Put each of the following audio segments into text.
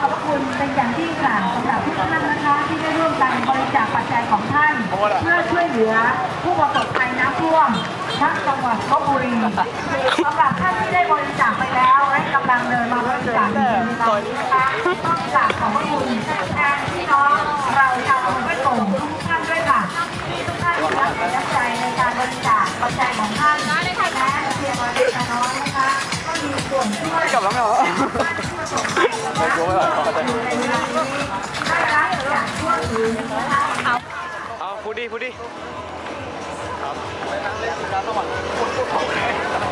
ขอขอบพระคุณเป็นอย่างยิ่งค่ะสำหรับทุกท่านนะคะที่ได้ร่วมกันบริจาคปัจจัยของท่าน เพื่อช่วยเหลือผู้ประสบภัยน้ำท่วมทั้งจังหวัดลบบุรีสำหรับท่านที่ได้บริจาคไปแล้วและกำลังเดินมาบริจาคในตอนนี้นะคะต้องกราบขอบพระคุณแทนพี่น้องเราชาว วไม่อกได้รับอย่างทั่วถึงนเอาพูดดิพูดดิอะไ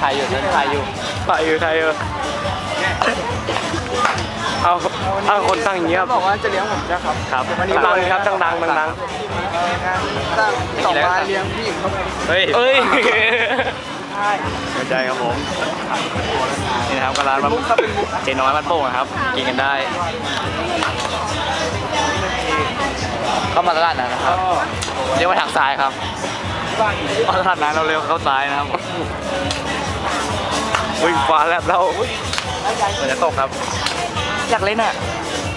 ถ่ายอยู่ถ่ายอยู่ไปอยู่ไทยเออเอาเอาคนตั้งอย่างเงี้ยบอกว่าจะเลี้ยงผมนะครับครับดังๆครับดังๆดังเอองานตั้งสองมาเลี้ยงผู้หญิงครับๆเฮ้ยเอ้ยใช่เข้าใจครับผมนี่นะครับก็ร้านมันเจน้อยมันโป่งนะครับ กินกันได้เข้ามาตลาดนั้นนะครับเรียกว่าทางซ้ายครับมาตลาดนั้นเราเร็วเข้าซ้ายนะครับ วิ่งฟ้าแลบแล้วเหมือนจะตกครับ อยากเล่นอะ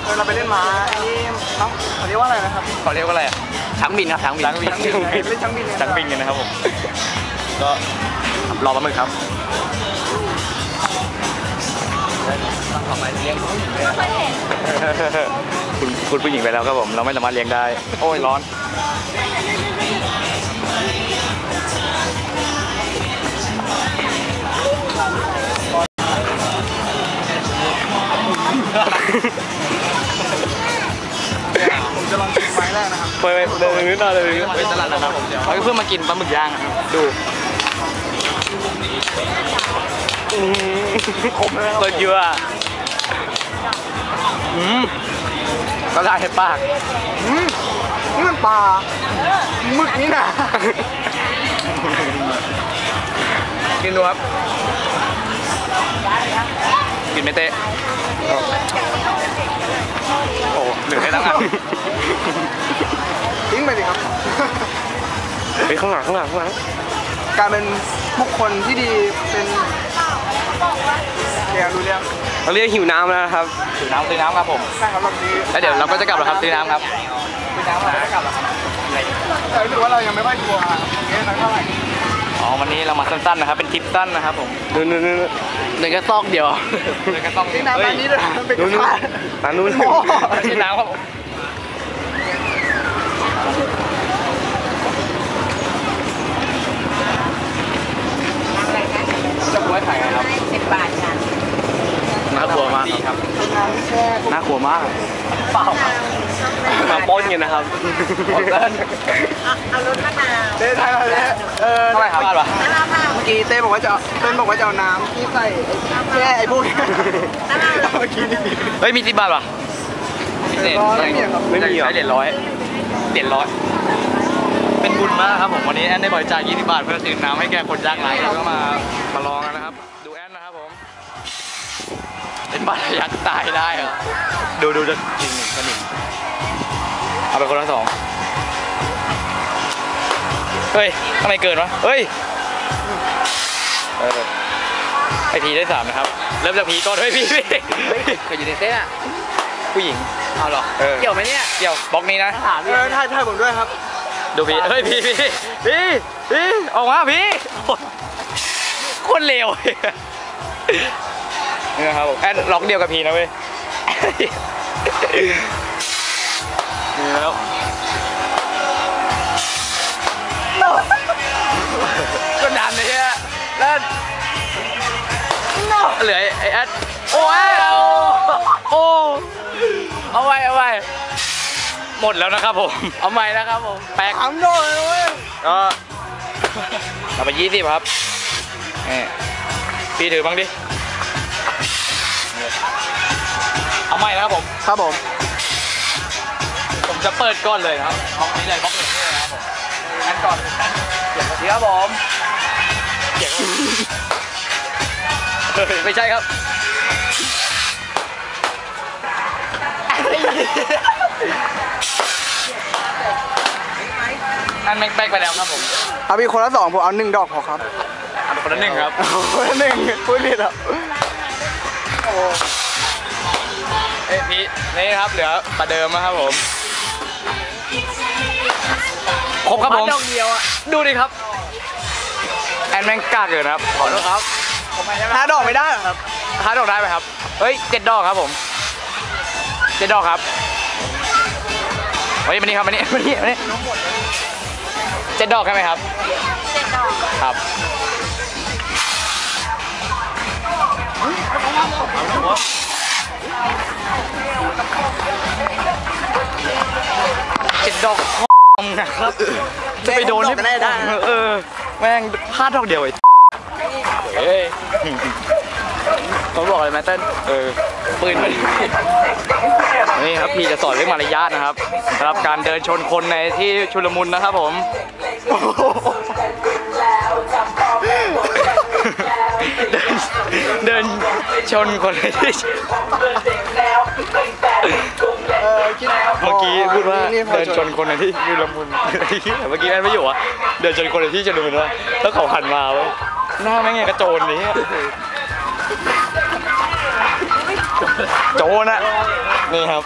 เออเราไปเล่นม้าไอ้นี่น้องเขาเรียกว่าอะไรนะครับเขาเรียกว่าอะไรอะช้างบินครับช้างบินช้างบินช้างบินเล่นช้างบินเนี่ยช้างบินกันนะครับผมก็รอปลาหมึกครับทำไมเลี้ยงคุณคุณผู้หญิงไปแล้วครับผม เราไม่สามารถเลี้ยงได้ โอ้ยร้อน ไปเดินนิดหน่อยเดินนิดหน่อยไปตลาดนะครับผมเราก็เพิ่งมากินปลาหมึกย่างครับดูผมเลยเยอะอืมก็ได้ให้ปากอืมนี่มันปลาหมึกนี่นะกินดูครับ กินไม่เตะโอ้เหลือให้ทั้งอัน ทิ้งไปดิครับ ไปข้างหลังข้างหลังข้างหลังการเป็นบุคคลที่ดีเป็นเรียนรู้เรื่องเราเรียกหิวน้ำแล้วนะครับซื้อน้ำซื้อน้ำครับผม ใช่ครับแบบนี้แล้วเดี๋ยวเราก็จะกลับแล้วครับซื้อน้ำครับซื้อน้ำเราไม่กลับหรอกครับแต่รู้สึกว่าเรายังไม่ค่อยทัวร์อย่างเงี้ยนักเท่าไหร่อ๋อวันนี้เรามาสั้นๆนะครับ เป็นทริปสั้นนะครับผมนู่นนู่นนู่นเดินแค่ซอกเดียวเดินแค่ซอกนี่น้ำร้านนี้เลยมันเป็นกนู่ระนนู่นทะร้านนู้นโอ้โหซื้อน้ำครับผม จะไว้ถ่ายไงครับสิบบาทค่ะน่ากลัวมากดีครับครับน่ากลัวมากเปล่ามาปล้นกันนะครับหมดเล่นเอารถมะนาวเต้ไทยมาเลยเออเท่าไหร่ครับบาทวะน้ำมะนาวเมื่อกี้เต้บอกว่าจะเอาเต้นบอกว่าจะเอาน้ำที่ใส่แช่ไอ้พวกเนี้ยเมื่อกี้นี่เฮ้ยมีสิบบาทวะพิเศษไม่มีครับไม่มีเหรอใช้เหรียญร้อย เหรียญร้อยเป็นบุญมากครับผมวันนี้แอนได้บริจาค20บาทเพื่อซื้อน้ำให้แกคนยากไร้เราก็มามาลองกันนะครับ ดูแอนนะครับผมเป็นบาดยักตายได้เหรอดูดูจะจริงหนึ่งสนิทเอาไปคนละสองเฮ้ยทำไมเกินวะเฮ้ยไอพีได้สามนะครับ เริ่มจากพีก่อนเฮ้ยพีพีเคยอยู่ในเซต้อะ ผู้หญิง เอาเหรอเออเกี่ยวไหมเนี่ยเกี่ยวบล็อกนี้นะเออถ่ายถ่ายผมด้วยครับ ดูพี่เฮ้ยพี่พี่พี่พี่ออกมาพี่โคนเลวนี่นะครับผมแอนล็อกเดียวกับพีนะเว้ยนี่แล้วก็ดันเลยฮะแล้วเหลือไอ้แอดโอ้ยโอ้ เอาไว้เอาไว้หมดแล้วนะครับผม เอาใหม่นะครับผม แปลกทำโดนเลยเว้ยก็เอาไปยี่สิบครับนี่พี่ถือบ้างดิ เอาใหม่นะครับผม ครับผมจะเปิดก่อนเลยนะครับบล็อกนี้เลยบล็อกหนึ่งนี่เลยนะครับผมงั้นก่อนเดี๋ยวครับผมเดี๋ยวไม่ใช่ครับ อันแม็กแบกไปแล้วครับผมเอามีคนละสองผมเอาหนึ่งดอกพอครับอันคนละหนึ่งครับคนละหนึ่งพูดผิดอะเอ้ยพี่นี่ครับเหลือประเดิมนะครับผมครบครับผมดอกเดียวอะดูดิครับแอนแมงกากเลยนะครับขอโทษครับห้าดอกไม่ได้เหรอครับห้าดอกได้ไหมครับ เฮ้ยเจ็ดดอกครับผม เจ็ดดอกครับเฮ้ยมานี่ครับมานี่มานี่มานี่เจ็ดดอกใช่ไหมครับเจ็ดดอกครับเจ็ดดอกพ่อมึงนะครับจะไปโดนให้ดอกกันได้ได้เออแม่งพลาดดอกเดียวไอ้เฮ้ย เขาบอกอะไรแมตเติ้ลเออปืนมาดินี่ครับพี่จะสอนเรื่องมารยาทนะครับสำหรับการเดินชนคนในที่ชุลมุนนะครับผมเดินเดินชนคนในที่เมื่อกี้พูดว่าเดินชนคนในที่ชุลมุนเมื่อกี้แม่ไม่อยู่อะเดินชนคนในที่ชุลมุนว่าแล้วเขาหันมาเว้ยหน้าแม่งไงกระโจนนี้ โจรอะนี่ครับ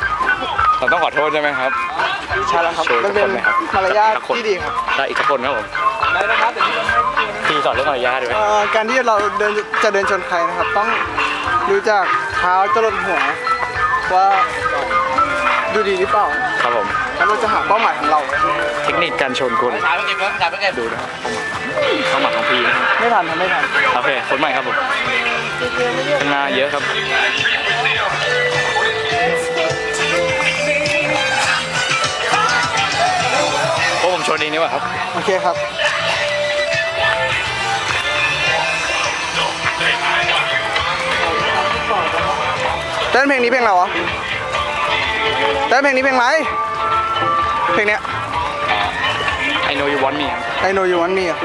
เราต้องขอโทษใช่ไหมครับใช่แล้วครับโชว์มันเป็นทุกคนไหมครับมารยาทสักคนที่ดีครับได้อีกสักคนครับผมพี่สอนเรื่องมารยาทด้วยเอ่อการที่เราเดินจะเดินชนใครนะครับ ต้องรู้จักเท้าจรดหัวว่าดูดีหรือเปล่า ครับผมแล้วเราจะหาเป้าหมายของเรา เทคนิคการชนคนถ่ายเมื่อกี้ถ่ายเมื่อกี้ดูนะครับ เข้าหมักของพี่นะครับไม่ทันทำไม่ทันโอเคคนใหม่ครับผมข้างหน้าเยอะครับโอ้ผมชนเองนี่หว่าครับ โอเคครับเต้นเพลงนี้เพลงอะไรวะเต้นเพลงนี้เพลงอะไรเพลงเนี้ย I know you want me ครับ I know you want me อะ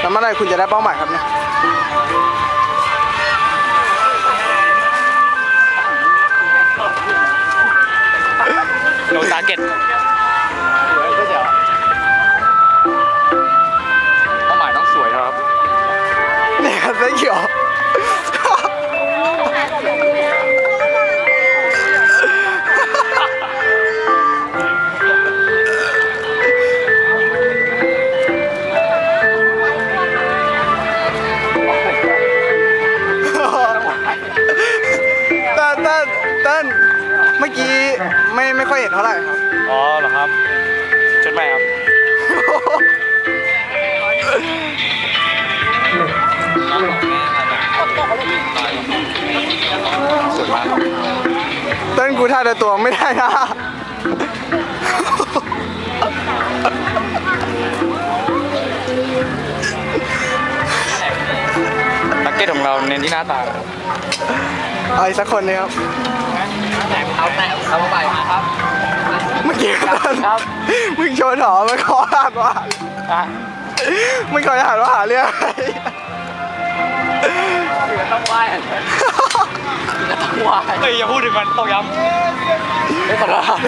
แล้วเมื่อไรคุณจะได้เป้าหมายครับเนี่ยโนตาเก็ต มื่อกี้ไม่ไม่ค่อยเห็นเท่าไหร่ครับ อ๋อเหรอครับชนใหม่ครับสวยมากครับเต้นกูท่าแต่ตัวไม่ได้นะ นักเก็ตของเราเน้นที่หน้าตาครับเอาอีกสักคนนึงครับ เอาแต่เอาไปครับเมื่อกี้ครับ มึงโชว์หนอมันขอหานว่าอะมึงขอหานว่าหาเรื่องอะไรต้องไหว้ต้องไหว้เฮ้ยอย่าพูดถึงมันต้องย้ำไม่ขอโทษ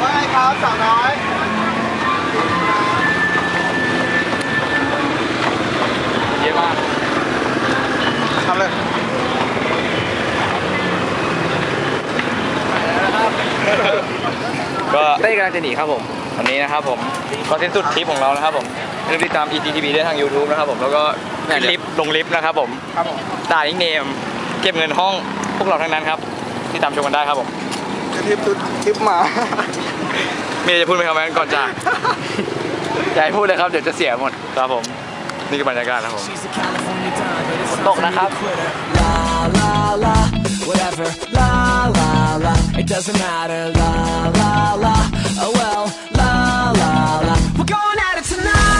ว่าไงครับสาวน้อย เยอะมาก ทำเลย ก็เต้กำลังจะหนีครับผมวันนี้นะครับผมก็สิ้นสุดทริปของเรานะครับผมอย่าลืมติดตาม ETTV ได้ทาง YouTube นะครับผมแล้วก็ขึ้นลิฟต์ลงลิฟต์นะครับผมครับผมด่านิกเนมเก็บเงินห้องพวกเราทั้งนั้นครับที่ตามชมกันได้ครับผมจะทิปตุ๊ดทิปหมามีอะไรจะพูดไหมครับแมนก่อนจากอย่าให้พูดเลยครับเดี๋ยวจะเสียหมดครับผมนี่คือบรรยากาศครับผมตกนะครับ la la la, whatever, la la la, it doesn't matter, la la la, oh well, la la la, we're going at it tonight.